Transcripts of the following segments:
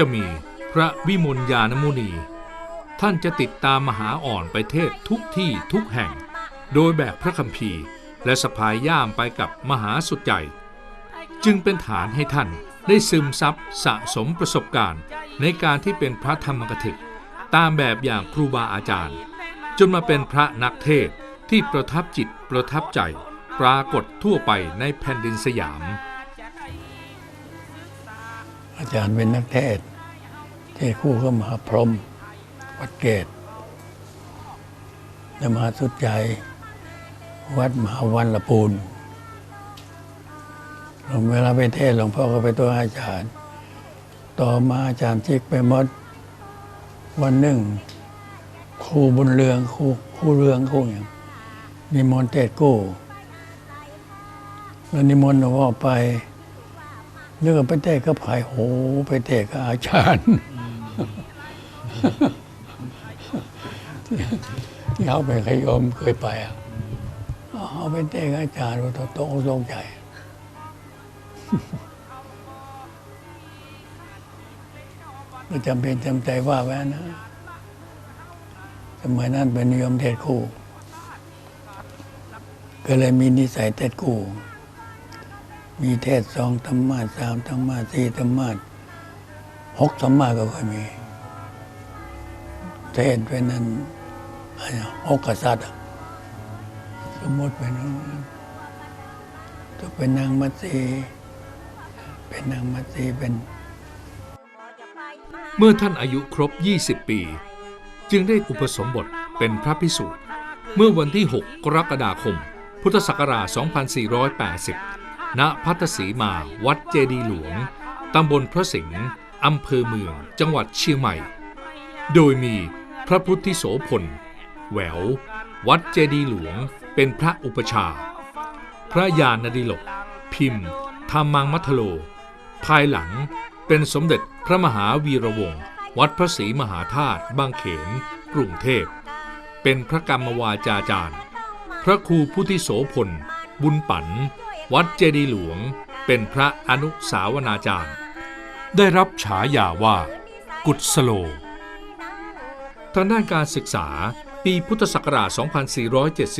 จะมีพระวิมลยานมุนี ท่านจะติดตามมหาอ่อนไปเทศทุกที่ทุกแห่ง โดยแบกพระคัมภีร์ และสะพายย่ามไปกับมหาสุดใจ จึงเป็นฐานให้ท่านได้ซึมซับสะสมประสบการณ์ ในการที่เป็นพระธรรมกถึก ตามแบบอย่างครูบาอาจารย์ จนมาเป็นพระนักเทศที่ประทับจิตประทับใจ ปรากฏทั่วไปในแผ่นดินสยาม อาจารย์เป็นนักเทศ เทศคู่ก็มหาพรหมวัดเกตและมหาสุดใจ วัดมหาวันละปูนหลวงเวลาไปเทศหลวงพ่อก็ไปตัวอาจารย์ ต่อมาอาจารย์จิกไปมด วันหนึ่งครูบุญเรืองครูครูเรืองครูอย่างนิมนต์เทศกู้แล้วนิมนต์หลวงพ่อไป เรื่องไปเตะก็ผายโหไปเตะกับอาจารย์ที่เขาไปขยมเคยไปอะเอาไปเตะกับอาจารย์ว่าโตโตงใจก็จำเป็นจำใจว่าไว้นะสมัยนั้นเป็นนิยมเทศคู่ ก็เลยมีนิสัยเทศคู่ มีเทศสองธรรมะสามธรรมะสี่ธรรมะหกธรรมะก็ค่อยมี เทศเป็นนั้นอะไรนะหกกษัตริย์สมมติเป็นต้องเป็นนางมัตสีเป็นนางมัตสีเป็น เมื่อท่านอายุครบ 20 ปี จึงได้อุปสมบทเป็นพระภิกษุเมื่อวันที่ 6 กรกฎาคม พุทธศักราช 2480 ณพัทสีมา วัดเจดีหลวง ตำบลพระสิงห์อำเภอเมือง จังหวัดเชียงใหม่ โดยมีพระพุทธิโสพล แหวว วัดเจดีหลวง เป็นพระอุปชา พระยานดิลก พิมพ์ธรรมังมัทโล ภายหลังเป็นสมเด็จพระมหาวีระวงศ์วัดพระศรีมหาธาตุบางเขน กรุงเทพ เป็นพระกรรมวาจาจารย์ พระครูพุทธิโสพล บุญปัน วัดเจดีย์หลวงเป็นพระอนุสาวนาจารย์ ได้รับฉายาว่า กุศโลทางด้านการศึกษาปีพุทธศักราช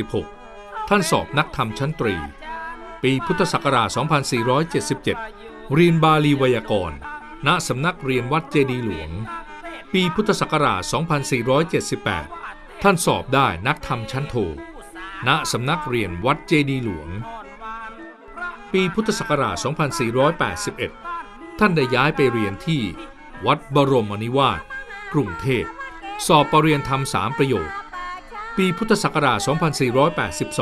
2476 ท่านสอบนักธรรมชั้นตรี ปีพุทธศักราช 2477 เรียนบาลีไวยากรณ์ ณ สำนักเรียนวัดเจดีย์หลวง ปีพุทธศักราช 2478 ท่านสอบได้นักธรรมชั้นโท ณ สำนักเรียนวัดเจดีย์หลวง ปีพุทธศักราช 2481 ท่านได้ย้ายไปเรียนที่วัดบรมนิวาสกรุงเทพ สอบปรริญญาธรรมสามประโยค ปีพุทธศักราช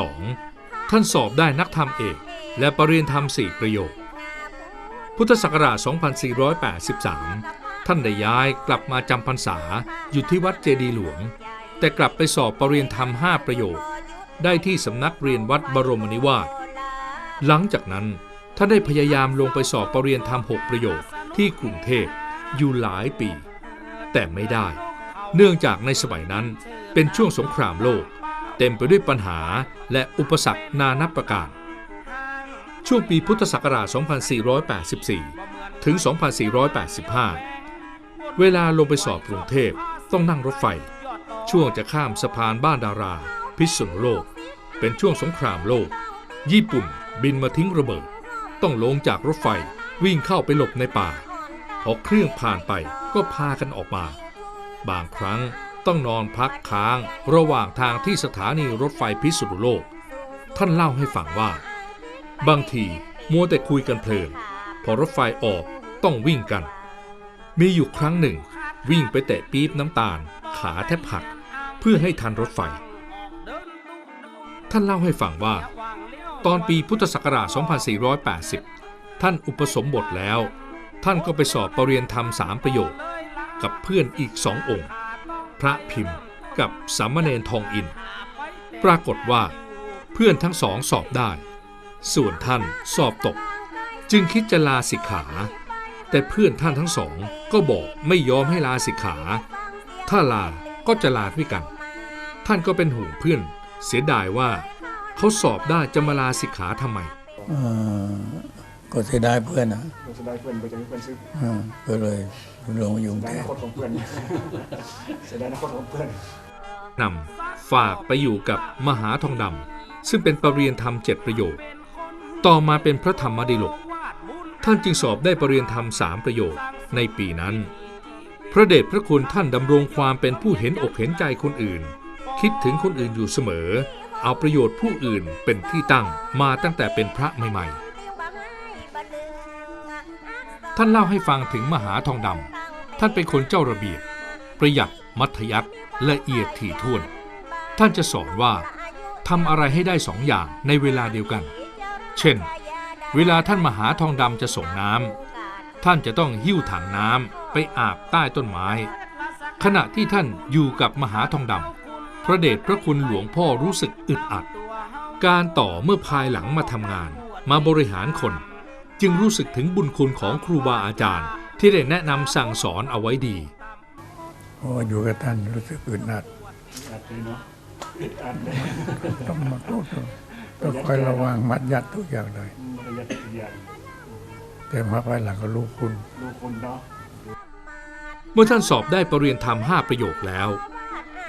2482 ท่านสอบได้นักธรรมเอก และปรริญญาธรรมสี่ประโยค พุทธศักราช 2483 ท่านได้ย้ายกลับมาจำพรรษาอยู่ที่วัดเจดีหลวง แต่กลับไปสอบปรริญญาธรรม5ประโยค ได้ที่สำนักเรียนวัดบรมนิวาส หลังจากนั้นท่านได้พยายามลงไปสอบปรริญญาธรรม6ประโยคที่กรุงเทพอยู่หลายปี แต่ไม่ได้ เนื่องจากในสมัยนั้นเป็นช่วงสงครามโลก เต็มไปด้วยปัญหาและอุปสรรคนานับประการ ช่วงปีพุทธศักราช 2484 ถึง 2485 เวลาลงไปสอบกรุงเทพต้องนั่งรถไฟ ช่วงจะข้ามสะพานบ้านดารา พิษณุโลก เป็นช่วงสงครามโลก ญี่ปุ่น บินมาทิ้งระเบิด ต้องลงจากรถไฟวิ่งเข้าไปหลบในป่า พอเครื่องผ่านไปก็พากันออกมา บางครั้งต้องนอนพักค้างระหว่างทางที่สถานีรถไฟพิษณุโลก ท่านเล่าให้ฟังว่า บางทีมัวแต่คุยกันเพลินพอรถไฟออกต้องวิ่งกัน มีอยู่ครั้งหนึ่ง วิ่งไปแตะปี๊บน้ำตาล ขาแทบหัก เพื่อให้ทันรถไฟ ท่านเล่าให้ฟังว่า ตอนปีพุทธศักราช 2480 ท่านอุปสมบทแล้ว ท่านก็ไปสอบปรริญญาธรรมสามประโยค กับเพื่อนอีกสององค์ พระพิมพ์กับสามเณรทองอิน ปรากฏว่า เพื่อนทั้งสองสอบได้ ส่วนท่านสอบตก จึงคิดจะลาสิกขา แต่เพื่อนท่านทั้งสองก็บอกไม่ยอมให้ลาสิกขา ถ้าลาก็จะลาด้วยกัน ท่านก็เป็นห่วงเพื่อนเสียดายว่า เขาสอบได้จะมาลาสิกขาทำไมเอ่อก็เสียดายเพื่อนนะเราจะได้เพื่อนไปจะมีเพื่อนซื้อเออก็เลยลงอยู่กรุงในเทอพนาคตของเพื่อนเสียดายอนาคตของเพื่อนนำฝากไปอยู่กับมหาทองดำซึ่งเป็นปรริยนธรรมเจ็ดประโยค ต่อมาเป็นพระธรรมดิโลก ท่านจึงสอบได้ปรริยนธรรมสามประโยคในปีนั้น พระเดชพระคุณท่านดำรงความเป็นผู้เห็นอกเห็นใจคนอื่น คิดถึงคนอื่นอยู่เสมอ เอาประโยชน์ผู้อื่นเป็นที่ตั้งมาตั้งแต่เป็นพระใหม่ๆ ท่านเล่าให้ฟังถึงมหาทองดำท่านเป็นคนเจ้าระเบียบ ประหยัดมัธยัติละเอียดถี่ถ้วน ท่านจะสอนว่าทำอะไรให้ได้สองอย่างในเวลาเดียวกัน เช่น เวลาท่านมหาทองดำจะส่งน้ำท่านจะต้องหิ้วถังน้ำไปอาบใต้ต้นไม้ ขณะที่ท่านอยู่กับมหาทองดำ พระเดชพระคุณหลวงพ่อรู้สึกอึดอัด การต่อเมื่อภายหลังมาทำงาน มาบริหารคน จึงรู้สึกถึงบุญคุณของครูบาอาจารย์ ที่ได้แนะนำสั่งสอนเอาไว้ดีเพราะว่าอยู่กับท่านรู้สึกอึดอัดอัดเลยเนาะอึดอัดเลยต้องมาต้องต้องคอยระวังมัดยัดทุกอย่างเลยประหยัดประหยัดแต่มาภายหลังก็รู้คุณลูกคนเนาะเมื่อท่านสอบได้ปรริญญาธรรมห้าประโยคแล้ว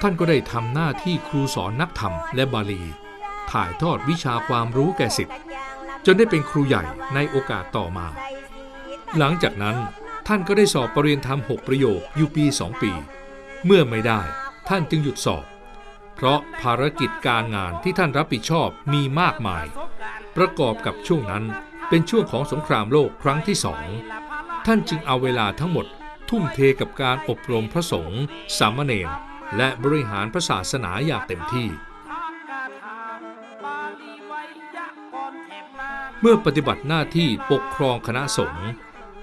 ท่านก็ได้ทำหน้าที่ครูสอนนักธรรมและบาลี ถ่ายทอดวิชาความรู้แก่ศิษย์จนได้เป็นครูใหญ่ในโอกาสต่อมา หลังจากนั้นท่านก็ได้สอบปรริญญาธรรมหกประโยคอยู่ปีสองปี เมื่อไม่ได้ท่านจึงหยุดสอบ เพราะภารกิจการงานที่ท่านรับผิดชอบมีมากมาย ประกอบกับช่วงนั้นเป็นช่วงของสงครามโลกครั้งที่สอง ท่านจึงเอาเวลาทั้งหมดทุ่มเทกับการอบรมพระสงฆ์สามเณร และบริหารพระศาสนาอย่างเต็มที่ เมื่อปฏิบัติหน้าที่ปกครองคณะสงฆ์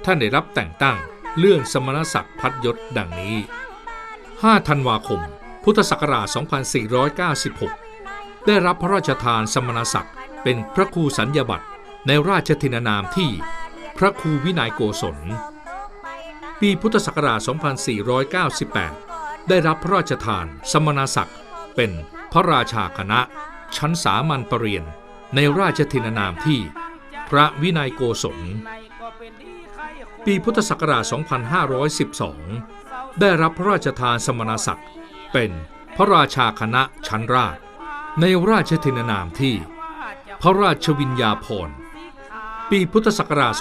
ท่านได้รับแต่งตั้งเลื่อนสมณศักดิ์พัดยศดังนี้ 5 ธันวาคม พุทธศักราช 2496 ได้รับพระราชทานสมณศักดิ์เป็นพระครูสัญญาบัตรในราชทินานามที่พระครูวินัยโกศล ปีพุทธศักราช 2498 ได้รับพระราชทานสมณศักดิ์ เป็นพระราชาคณะ ชั้นสามัญปรริญญาในราชทินานามที่พระวินัยโกศล ปีพุทธศักราช 2512 ได้รับพระราชทานสมณศักดิ์ เป็นพระราชาคณะชั้นราช ในราชทินานามที่ พระราชวิญญาภรปีพุทธศักราช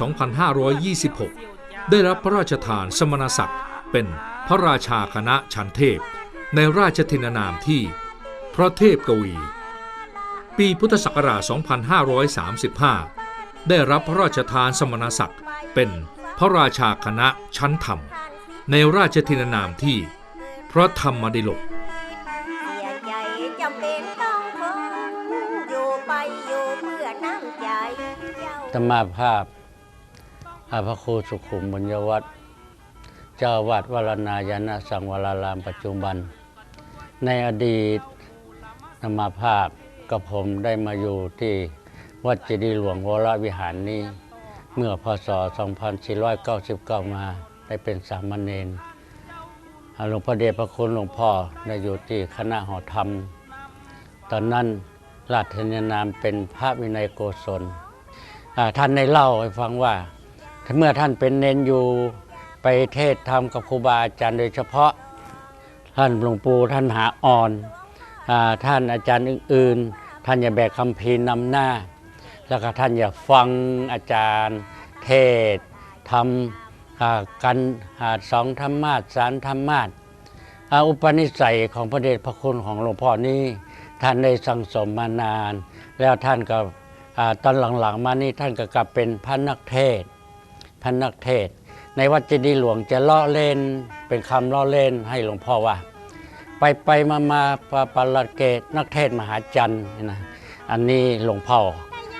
2526 ได้รับพระราชทานสมณศักดิ์เป็น พระราชาคณะชันเทพในราชทินานามที่ พระเทพกวี ปีพุทธศักราช 2535 ได้รับพระราชทานสมณศักดิ์เป็นพระราชาคณะชั้นธรรม ในราชทินานามที่ พระธรรมดิลกธรรมาภาพอาพระครูสุขุมบุญยวัฒน์ เจ้าวาดวรนายนะสังวรารามปัจจุบัน ในอดีตธรรมาภาพกับผมได้มาอยู่ที่วัดเจดีย์หลวงวรวิหารนี้ เมื่อพศ 2499 มาได้เป็นสามเณรหลวงพ่อเดชพระคุณหลวงพ่อได้อยู่ที่คณะหอธรรม ตอนนั้นราชนานามเป็นพระวินัยโกศลท่านได้เล่าให้ฟังว่า เมื่อท่านเป็นเนนอยู่ ไปเทศธรรมกับครูบาอาจารย์โดยเฉพาะท่านหลวงปู่ท่านหาอ่อนอาท่านอาจารย์อื่นๆ ท่านอย่าแบกคำพีนำหน้า แล้วก็ท่านอย่าฟังอาจารย์ เทศทำอ่ากันอ่าสองธรรมาสสารธรรมาสอ่าอุปนิสัยของพระเดชพระคุณของหลวงพ่อนี้ ท่านได้สั่งสมมานาน แล้วท่านก็ตอนหลังๆมานี่ท่านก็กลับเป็นพระนักเทศพระนักเทศ ในวัดเจดีย์หลวงจะล้อเล่นเป็นคำล้อเล่นให้หลวงพ่อว่า ไปไปมามาปาปาลเกตนักเทศมหาจันทร์นะอันนี้หลวงพ่อ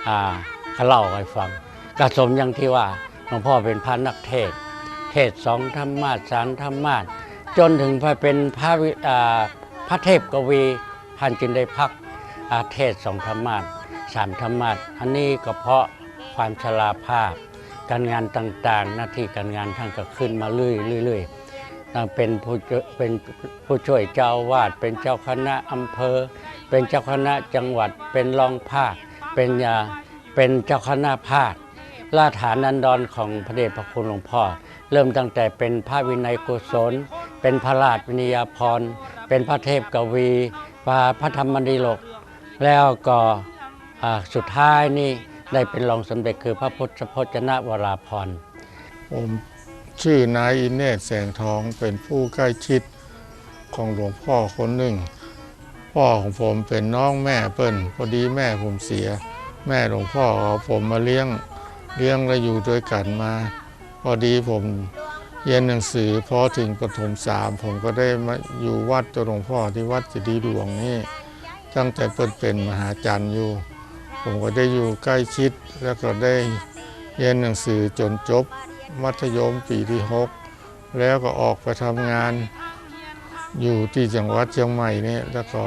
อ่าเขาเล่าให้ฟังกระสมอย่างที่ว่าหลวงพ่อเป็นพระนักเทศ เทศสองธรรมาสารธรรมาสจนถึงไปเป็นพระอ่าพระเทพกวีท่านจึงได้พักอาเทศสองธรรมาสสามธรรมะอันนี้ก็เพราะความชราภาพ การงานต่างๆ หน้าที่การงานท่านก็ขึ้นมาเรื่อยๆเรื่อยๆตั้งเป็นผู้ช่วยเป็นผู้ช่วยเจ้าวาดเป็นเจ้าคณะอำเภอ เป็นเจ้าคณะจังหวัดเป็นรองภาคเป็นยาเป็นเจ้าคณะภาคราฐานันดรของพระเดชพระคุณหลวงพ่อ เริ่มตั้งแต่เป็นพระวินัยกุศล เป็นพระราชวินิยาภรณ์เป็นพระเทพกวีพระพระธรรมดีโลก แล้วก็สุดท้ายนี่ ได้เป็นรองสมเด็จคือพระพุทธพจนวราภรผมชื่อนายอินเนตแสงทองเป็นผู้ใกล้ชิดของหลวงพ่อคนหนึ่ง พ่อของผมเป็นน้องแม่เปิ้นพอดีแม่ผมเสีย แม่หลวงพ่อเอาผมมาเลี้ยงเลี้ยงและอยู่ด้วยกันมา พอดีผมเรียนหนังสือพอถึงประถมสามผมก็ได้มาอยู่วัดเจ้าหลวงพ่อที่วัดเจดีหลวงนี่ตั้งแต่เปิ้นเป็นมหาจันทร์อยู่ ผมก็ได้อยู่ใกล้ชิดแล้วก็ได้เรียนหนังสือจนจบ มัธยมปีที่ 6 แล้วก็ออกไปทำงานอยู่ที่จังหวัดเชียงใหม่เนี่ยแล้วก็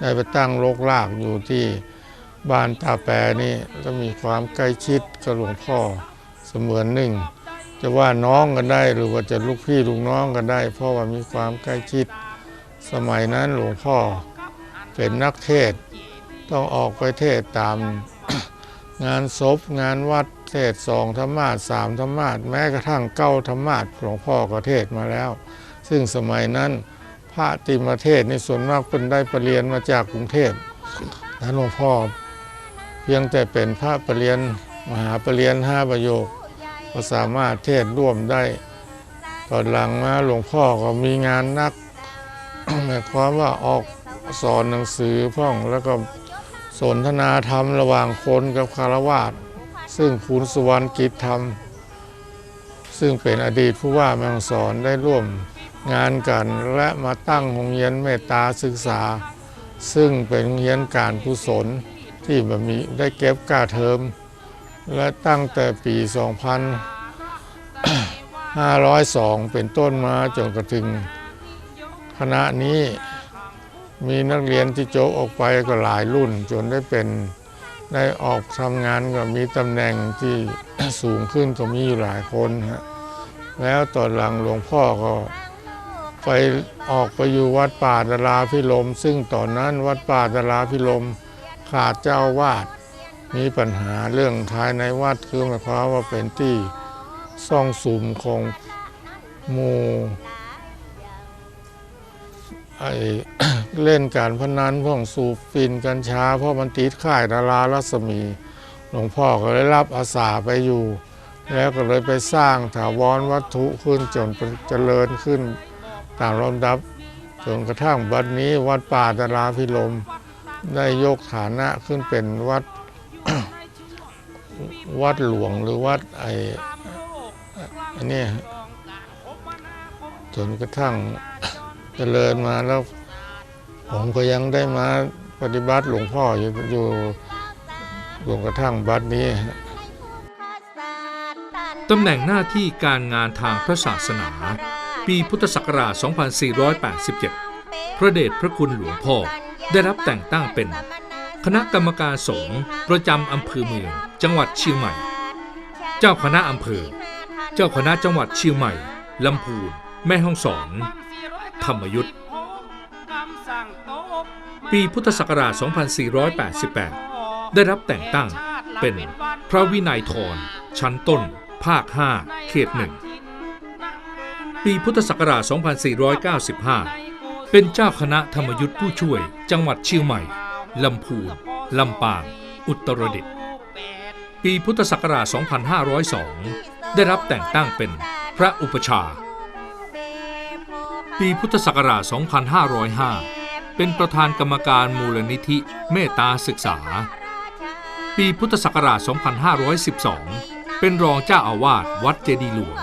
ได้ไปตั้งโรกลากอยู่ที่บ้านตาแปรนี่ก็มีความใกล้ชิดกับหลวงพ่อเสมือนหนึ่ง จะว่าน้องกันได้หรือว่าจะลูกพี่ลูกน้องกันได้ เพราะว่ามีความใกล้ชิด สมัยนั้นหลวงพ่อเป็นนักเทศ ต้องออกไปเทศตามงานศพงานวัดเทศสองธรรมาสสามธรรมาสแม้กระทั่งเก้าธรรมาสหลวงพ่อก็เทศมาแล้ว ซึ่งสมัยนั้นพระติมาเทศในส่วนมากเป็นได้ปรเรียนมาจากกรุงเทพนั้นหลวงพ่อเพียงแต่เป็นพระประเรียนมหาประเรียนห้าประโยค ก็สามารถเทศร่วมได้ตอนหลังมาหลวงพ่อก็มีงานนักหมายความว่าออกสอนหนังสือพ่องแล้วก็ สนทนาธรรมระหว่างคนกับคารวาสซึ่งคุณสุวรรณกิจธรรมซึ่งเป็นอดีตผู้ว่าแมงสอนได้ร่วมงานกันและมาตั้งโรงเรียนเมตตาศึกษา ซึ่งเป็นโรงเรียนการกุศลที่บมีได้เก็บกาเทอม และตั้งแต่ปี 2502 เป็นต้นมาจนกระถึงคณะนี้ มีนักเรียนที่โจบออกไปก็หลายรุ่น จนได้เป็นได้ออกทำงานก็มีตำแหน่งที่สูงขึ้นก็มีอยู่หลายคนฮะแล้วตอนหลังหลวงพ่อก็ไปออกไปอยู่วัดป่าดาราพิลม ซึ่งตอนนั้นวัดป่าดาราพิลมขาดเจ้าวาดมีปัญหาเรื่องภายในวัดคือหมายความว่าเป็นที่ซ่องสุมของหมู่ไอเล่นการพนันพวกสูบฟินกัญชาเพราะมันติดข่ายดารารัศมี หลวงพ่อก็เลยรับอาสาไปอยู่ แล้วก็เลยไปสร้างถาวรวัตถุขึ้นจนเจริญขึ้นตามลำดับจนกระทั่งบัดนี้วัดป่าดาราพิลมได้ยกฐานะขึ้นเป็นวัดวัดหลวงหรือวัดไออันนี้จนกระทั่งเจริญมาแล้ว ผมก็ยังได้มาปฏิบัติหลวงพ่ออยู่อยู่จนกระทั่งบัดนี้ตำแหน่งหน้าที่การงานทางพระศาสนา ปีพุทธศักราช 2487 พระเดชพระคุณหลวงพ่อได้รับแต่งตั้งเป็น คณะกรรมการสงฆ์ประจำอำเภอเมือง จังหวัดเชียงใหม่ เจ้าคณะอำเภอ เจ้าคณะจังหวัดเชียงใหม่ลำพูน แม่ฮ่องสอน ธรรมยุทธ ปีพุทธศักราช 2488 ได้รับแต่งตั้งเป็นพระวินัยทรชั้นต้น ภาค 5 เขตหนึ่ง ปีพุทธศักราช 2495 เป็นเจ้าคณะธรรมยุทธ์ผู้ช่วย จังหวัดเชียงใหม่ ลำพูน ลำปาง อุตรดิตถ์ ปีพุทธศักราช 2502 ได้รับแต่งตั้งเป็นพระอุปชา ปีพุทธศักราช 2505 เป็นประธานกรรมการมูลนิธิเมตตาศึกษา ปีพุทธศักราช 2512 เป็นรองเจ้าอาวาสวัดเจดีหลวง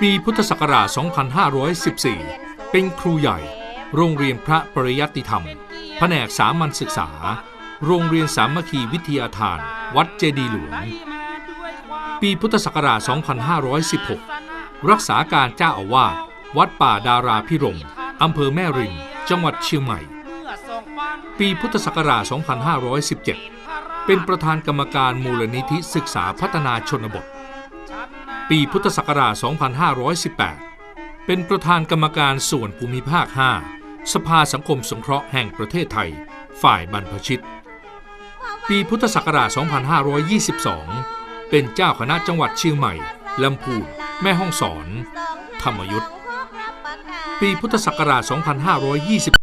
ปีพุทธศักราช 2514 เป็นครูใหญ่ โรงเรียนพระปริยัติธรรม แผนกสามัญศึกษา โรงเรียนสามัคคีวิทยาทาน วัดเจดีหลวง ปีพุทธศักราช 2516 รักษาการเจ้าอาวาสวัดป่าดาราพิรมอำเภอแม่ริม จังหวัดเชียงใหม่ ปีพุทธศักราช 2517 เป็นประธานกรรมการมูลนิธิศึกษาพัฒนาชนบท ปีพุทธศักราช 2518 เป็นประธานกรรมการส่วนภูมิภาค 5 สภาสังคมสงเคราะห์แห่งประเทศไทย ฝ่ายบรรพชิต ปีพุทธศักราช 2522 เป็นเจ้าคณะจังหวัดเชียงใหม่ ลำพูน แม่ห้องสอน ธรรมยุทธ์ ปีพุทธศักราช 2520